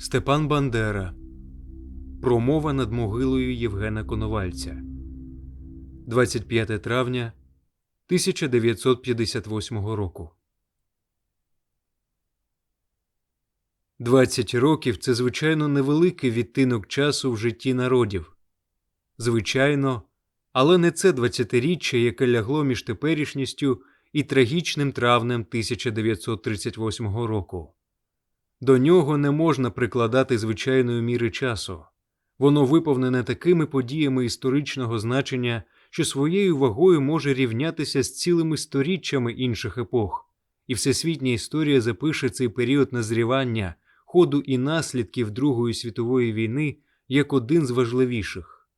Степан Бандера. Промова над могилою Євгена Коновальця. 25 травня 1958 року. 20 років це звичайно невеликий відтинок часу в житті народів. Звичайно, але не це 20-річчя, яке лягло між теперішністю і трагічним травнем 1938 року. До нього не можна прикладати звичайної міри часу. Воно виповнене такими подіями історичного значення, що своєю вагою може рівнятися з цілими сторіччями інших епох, і всесвітня історія запише цей період назрівання, ходу і наслідків Другої світової війни як один з важливіших.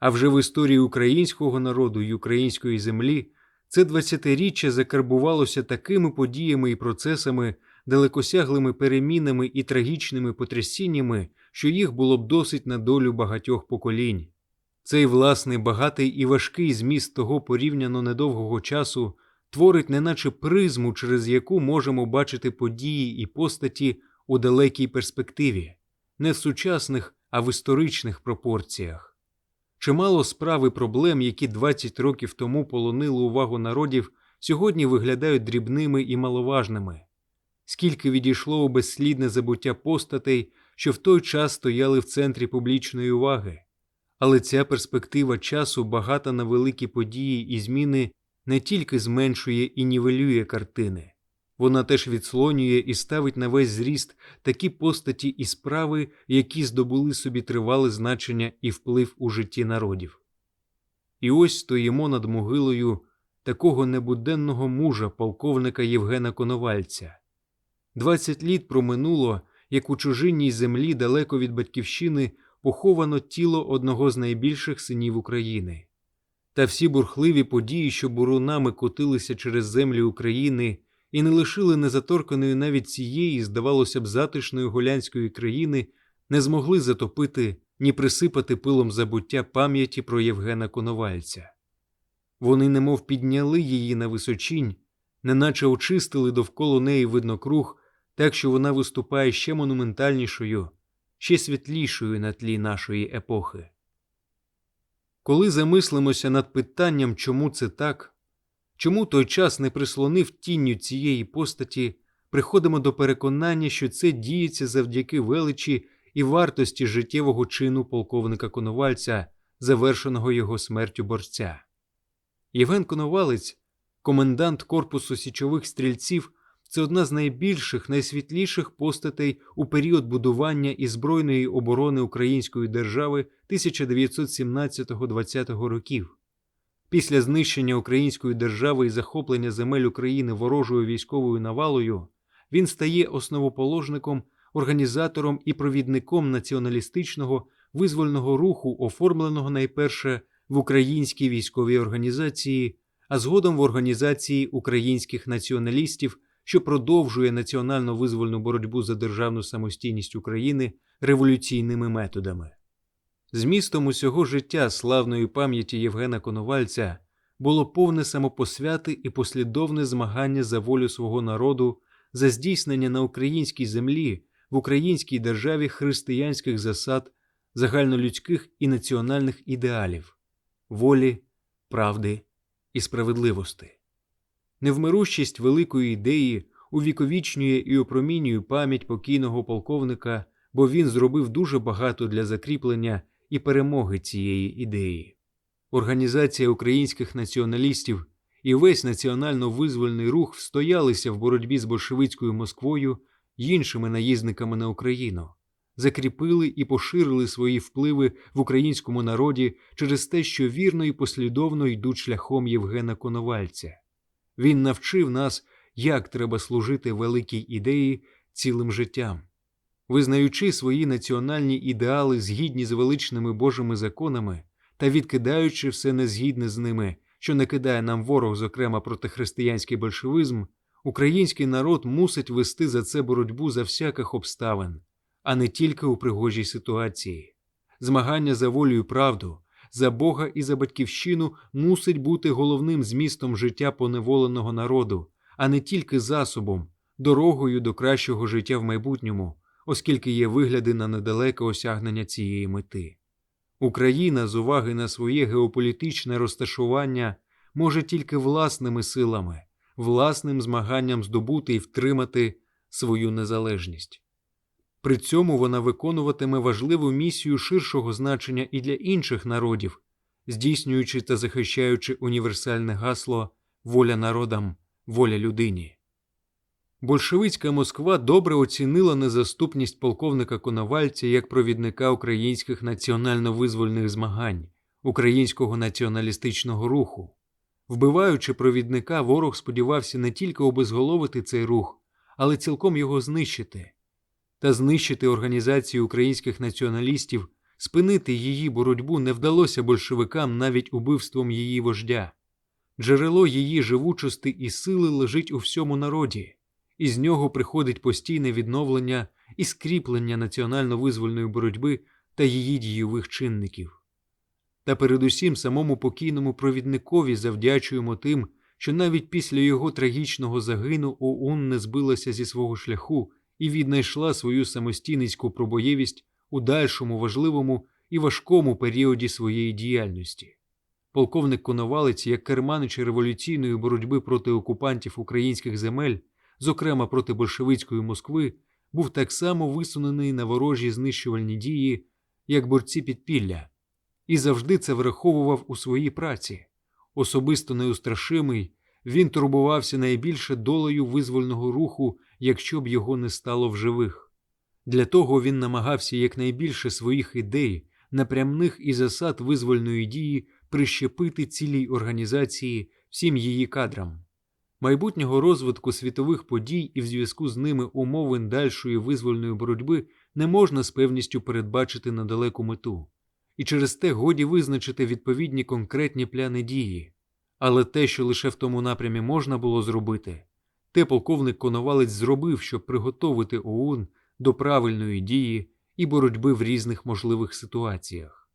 А вже в історії українського народу й української землі це 20-річчя закарбувалося такими подіями і процесами, далекосяглими перемінами і трагічними потрясіннями, що їх було б досить на долю багатьох поколінь. Цей власний багатий і важкий зміст того порівняно недовгого часу творить неначе призму, через яку можемо бачити події і постаті у далекій перспективі, не в сучасних, а в історичних пропорціях. Чимало справ і проблем, які 20 років тому полонили увагу народів, сьогодні виглядають дрібними і маловажними. Скільки відійшло у безслідне забуття постатей, що в той час стояли в центрі публічної уваги. Але ця перспектива часу багата на великі події і зміни не тільки зменшує і нівелює картини, вона теж відслонює і ставить на весь зріст такі постаті і справи, які здобули собі тривале значення і вплив у житті народів. І ось стоїмо над могилою такого небуденного мужа, полковника Євгена Коновальця. Двадцять літ проминуло, як у чужинній землі далеко від батьківщини поховано тіло одного з найбільших синів України. Та всі бурхливі події, що бурунами котилися через землі України і не лишили незаторканої навіть цієї, здавалося б, затишної голянської країни, не змогли затопити ні присипати пилом забуття пам'яті про Євгена Коновальця. Вони немов підняли її на височінь, неначе очистили довкола неї виднокруг, так що вона виступає ще монументальнішою, ще світлішою на тлі нашої епохи. Коли замислимося над питанням, чому це так, чому той час не прислонив тінню цієї постаті, приходимо до переконання, що це діється завдяки величі і вартості життєвого чину полковника Коновальця, завершеного його смертю борця. Євген Коновалець, комендант корпусу січових стрільців, це одна з найбільших, найсвітліших постатей у період будування і збройної оборони Української держави 1917-20 років. Після знищення Української держави і захоплення земель України ворожою військовою навалою він стає основоположником, організатором і провідником націоналістичного визвольного руху, оформленого найперше в українській військовій організації, а згодом в організації українських націоналістів, що продовжує національно визвольну боротьбу за державну самостійність України революційними методами. Змістом усього життя славної пам'яті Євгена Коновальця було повне самопосвяти і послідовне змагання за волю свого народу, за здійснення на українській землі, в українській державі християнських засад, загальнолюдських і національних ідеалів, волі, правди і справедливості. Невмирущість великої ідеї увіковічнює і опромінює пам'ять покійного полковника, бо він зробив дуже багато для закріплення і перемоги цієї ідеї. Організація українських націоналістів і весь національно-визвольний рух встоялися в боротьбі з большевицькою Москвою й іншими наїзниками на Україну, закріпили і поширили свої впливи в українському народі через те, що вірно і послідовно йдуть шляхом Євгена Коновальця. Він навчив нас, як треба служити великій ідеї цілим життям. Визнаючи свої національні ідеали згідні з величними Божими законами та відкидаючи все незгідне з ними, що накидає нам ворог, зокрема протихристиянський большевизм, український народ мусить вести за це боротьбу за всяких обставин, а не тільки у пригожій ситуації. Змагання за волю і правду, за Бога і за батьківщину мусить бути головним змістом життя поневоленого народу, а не тільки засобом, дорогою до кращого життя в майбутньому оскільки є вигляди на недалеке осягнення цієї мети. Україна з уваги на своє геополітичне розташування може тільки власними силами, власним змаганням здобути і втримати свою незалежність. При цьому вона виконуватиме важливу місію ширшого значення і для інших народів, здійснюючи та захищаючи універсальне гасло воля народам, воля людині. Большевицька Москва добре оцінила незаступність полковника Коновальця як провідника українських національно-визвольних змагань, українського націоналістичного руху. Вбиваючи провідника, ворог сподівався не тільки обезголовити цей рух, але цілком його знищити та знищити організацію українських націоналістів, спинити її боротьбу не вдалося большевикам навіть убивством її вождя. Джерело її живучості і сили лежить у всьому народі, і з нього приходить постійне відновлення і скріплення національно-визвольної боротьби та її дійових чинників. Та передусім самому покійному провідникові завдячуємо тим, що навіть після його трагічного загину ОУН не збилася зі свого шляху і віднайшла свою самостійницьку пробоєвість у дальшому важливому і важкому періоді своєї діяльності. Полковник Коновалець, як керманич революційної боротьби проти окупантів українських земель, зокрема проти большевицької Москви, був так само висунений на ворожі знищувальні дії, як борці підпілля, і завжди це враховував у своїй праці. Особисто неустрашимий, він турбувався найбільше долею визвольного руху, якщо б його не стало в живих. Для того він намагався якнайбільше своїх ідей, напрямних і засад визвольної дії прищепити цілій організації всім її кадрам. Майбутнього розвитку світових подій і в зв'язку з ними умовин дальшої визвольної боротьби не можна з певністю передбачити на далеку мету, і через те годі визначити відповідні конкретні пляни дії. Але те, що лише в тому напрямі можна було зробити, те полковник Коновалець зробив, щоб приготовити ОУН до правильної дії і боротьби в різних можливих ситуаціях.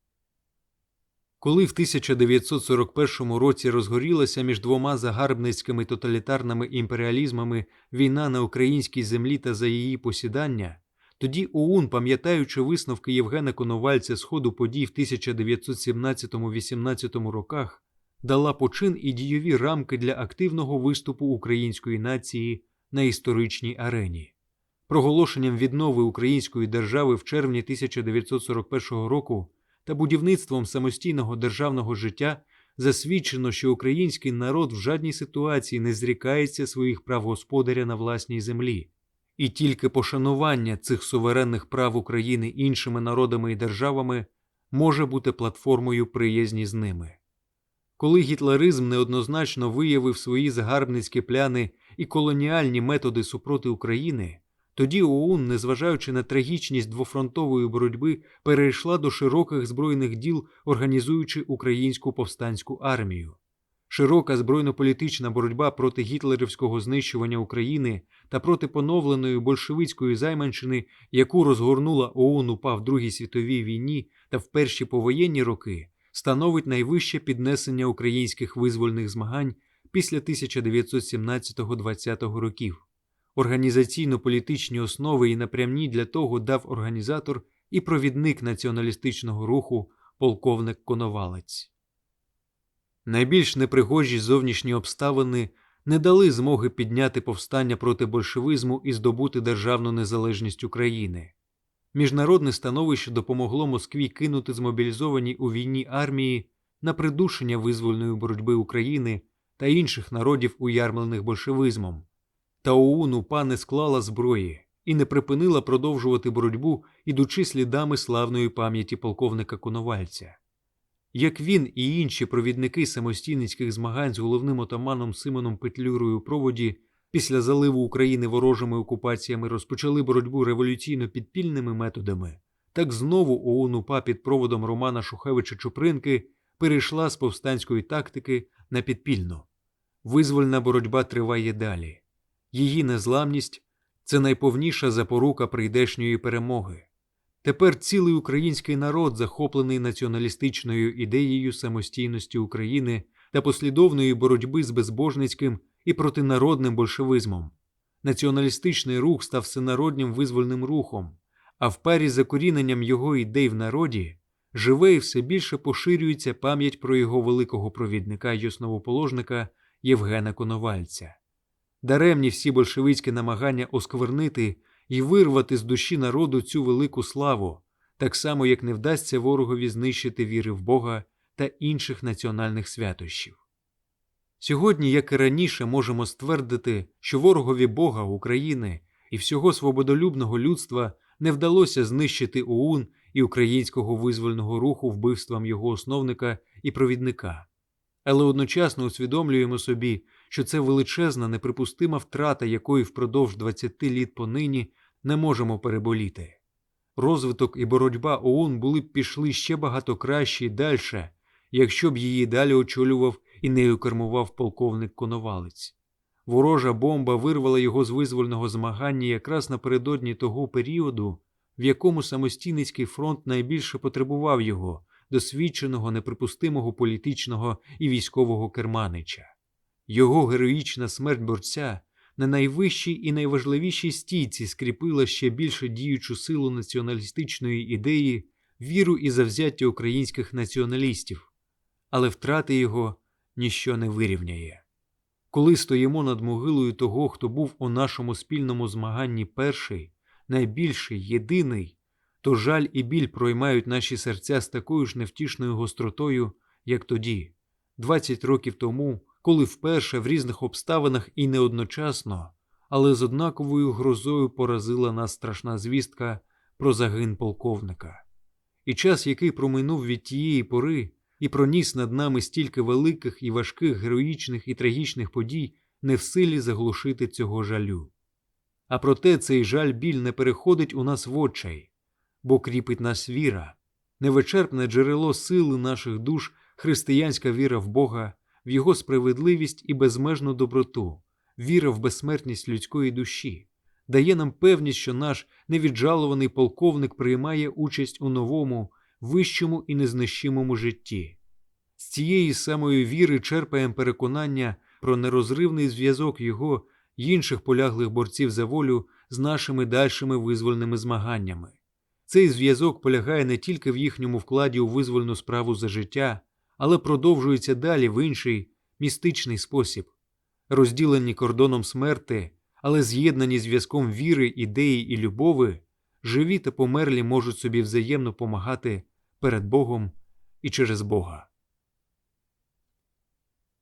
Коли в 1941 році розгорілася між двома загарбницькими тоталітарними імперіалізмами війна на українській землі та за її посідання, тоді ОУН, пам'ятаючи висновки Євгена Коновальця з ходу подій в 1917-18 роках, дала почин і дійові рамки для активного виступу української нації на історичній арені. Проголошенням віднови української держави в червні 1941 року та будівництвом самостійного державного життя засвідчено, що український народ в жадній ситуації не зрікається своїх прав господаря на власній землі, і тільки пошанування цих суверенних прав України іншими народами і державами може бути платформою приязні з ними. Коли гітлеризм неоднозначно виявив свої загарбницькі пляни і колоніальні методи супроти України, тоді ОУН, незважаючи на трагічність двофронтової боротьби, перейшла до широких збройних діл, організуючи українську повстанську армію. Широка збройно-політична боротьба проти гітлерівського знищування України та проти поновленої большевицької займанщини, яку розгорнула ОУН УПА в Другій світовій війні та в перші повоєнні роки, становить найвище піднесення українських визвольних змагань після 1917-20 років. Організаційно-політичні основи і напрямні для того дав організатор і провідник націоналістичного руху полковник Коновалець. Найбільш непригожі зовнішні обставини не дали змоги підняти повстання проти большевизму і здобути державну незалежність України. Міжнародне становище допомогло Москві кинути змобілізовані у війні армії на придушення визвольної боротьби України та інших народів, уярмлених большевизмом. Та ОУН УПА не склала зброї і не припинила продовжувати боротьбу, ідучи слідами славної пам'яті полковника Коновальця. Як він і інші провідники самостійницьких змагань з головним отаманом Симоном Петлюрою проводі після заливу України ворожими окупаціями розпочали боротьбу революційно-підпільними методами, так знову ОУН УПА під проводом Романа Шухевича Чупринки перейшла з повстанської тактики на підпільну. Визвольна боротьба триває далі. Її незламність це найповніша запорука прийдешньої перемоги. Тепер цілий український народ, захоплений націоналістичною ідеєю самостійності України та послідовної боротьби з безбожницьким і протинародним большевизмом, Націоналістичний рух став всенароднім визвольним рухом, а в парі з закоріненням його ідей в народі живе і все більше поширюється пам'ять про його великого провідника й основоположника Євгена Коновальця. Даремні всі большевицькі намагання осквернити і вирвати з душі народу цю велику славу, так само як не вдасться ворогові знищити віри в Бога та інших національних святощів. Сьогодні, як і раніше, можемо ствердити, що ворогові Бога, України і всього свободолюбного людства не вдалося знищити ОУН і українського визвольного руху вбивством його основника і провідника. Але одночасно усвідомлюємо собі, що це величезна, неприпустима втрата, якої впродовж 20 літ понині не можемо переболіти. Розвиток і боротьба ОУН були б пішли ще багато краще і дальше, якщо б її далі очолював і нею кермував полковник Коновалець. Ворожа бомба вирвала його з визвольного змагання якраз напередодні того періоду, в якому самостійницький фронт найбільше потребував його, досвідченого, неприпустимого політичного і військового керманича. Його героїчна смерть борця на найвищій і найважливішій стійці скріпила ще більше діючу силу націоналістичної ідеї, віру і завзяття українських націоналістів, але втрати його ніщо не вирівняє. Коли стоїмо над могилою того, хто був у нашому спільному змаганні перший, найбільший, єдиний, то жаль і біль проймають наші серця з такою ж невтішною гостротою, як тоді, 20 років тому, коли вперше в різних обставинах і не одночасно, але з однаковою грозою поразила нас страшна звістка про загин полковника. І час, який проминув від тієї пори, і проніс над нами стільки великих і важких героїчних і трагічних подій, не в силі заглушити цього жалю. А проте цей жаль біль не переходить у нас в очай, бо кріпить нас віра, невичерпне джерело сили наших душ, християнська віра в Бога, в Його справедливість і безмежну доброту, віра в безсмертність людської душі, дає нам певність, що наш невіджалований полковник приймає участь у новому, вищому і незнищимому житті. З цієї самої віри черпаємо переконання про нерозривний зв'язок його й інших поляглих борців за волю з нашими дальшими визвольними змаганнями. Цей зв'язок полягає не тільки в їхньому вкладі у визвольну справу за життя, але продовжується далі в інший містичний спосіб, розділені кордоном смерти, але з'єднані зв'язком віри, ідеї і любови, живі та померлі можуть собі взаємно помагати перед Богом і через Бога.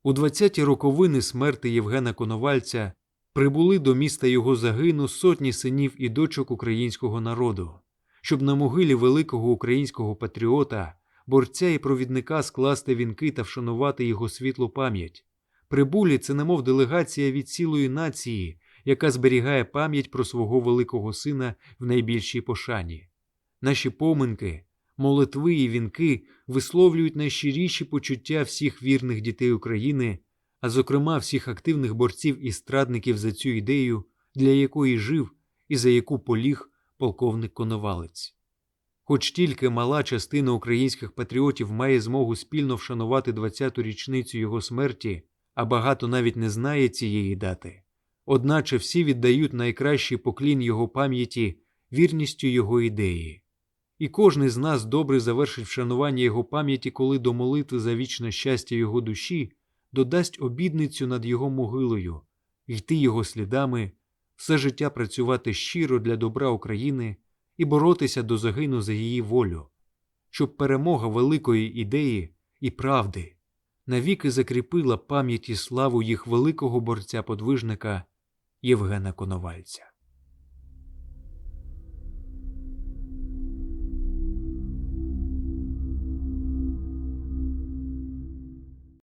У 20-ті роковини смерти Євгена Коновальця прибули до міста його загину сотні синів і дочок українського народу, щоб на могилі великого українського патріота, борця і провідника скласти вінки та вшанувати його світлу пам'ять. Прибулі це немов делегація від цілої нації, яка зберігає пам'ять про свого великого сина в найбільшій пошані. Наші поминки, молитви і вінки висловлюють найщиріші почуття всіх вірних дітей України, а зокрема всіх активних борців і страдників за цю ідею, для якої жив і за яку поліг полковник Коновалець. Хоч тільки мала частина українських патріотів має змогу спільно вшанувати 20-ту річницю його смерті, а багато навіть не знає цієї дати, одначе всі віддають найкращий поклін його пам'яті вірністю його ідеї. І кожний з нас добре завершить вшанування його пам'яті, коли до молитви за вічне щастя його душі додасть обідницю над його могилою, йти його слідами, все життя працювати щиро для добра України і боротися до загину за її волю, щоб перемога великої ідеї і правди навіки закріпила пам'ять і славу їх великого борця подвижника Євгена Коновальця.